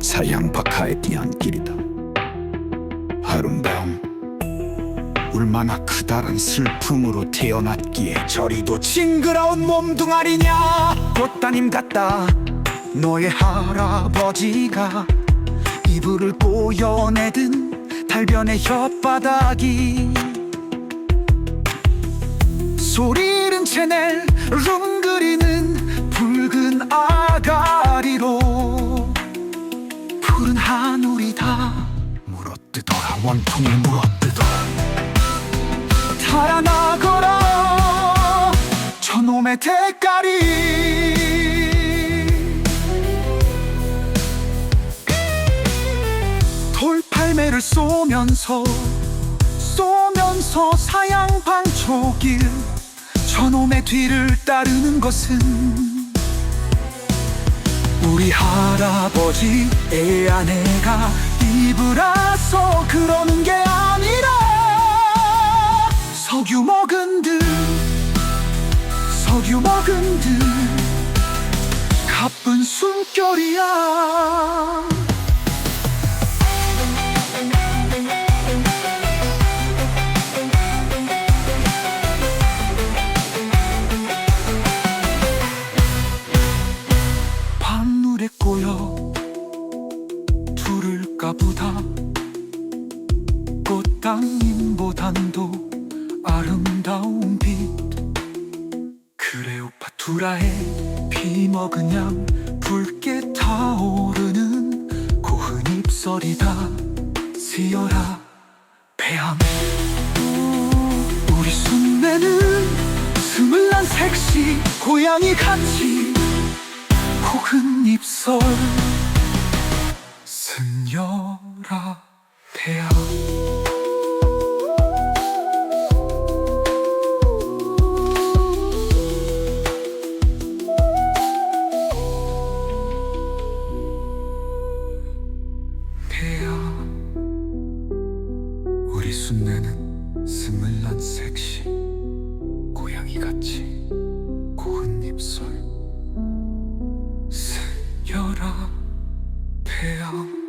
사양박하에 띠한 길이다. 아름다움, 얼마나 크다란 슬픔으로 태어났기에 저리도 징그러운 몸뚱아리냐? 꽃다님 같다. 너의 할아버지가 이불을 꼬여내든 달변의 혓바닥이 소리는 채넬 rum그리는 붉은 아가리로 푸른 하늘이 다 물어뜯어라 원통을 물어뜯어. 달아나거라 저놈의 대가리 돌팔매를 쏘면서 쏘면서 사양방초길 저놈의 뒤를 따르는 것은 우리 할아버지 애 아내가 입으라서 그러는 게 아니라 석유 먹은 듯 석유 먹은 듯 가쁜 숨결이야 둘을까 보다 꽃당님보단도 아름다운 빛. 크레오파투라의 피 먹은 양 붉게 타오르는 고운 입설이다. 시어라 배양 우리 순매는 스물한 색시 고양이 같이 혹은 입설 해요. 우리 순내는 스물난 섹시 고양이같이 고운 입술 스여라 폐암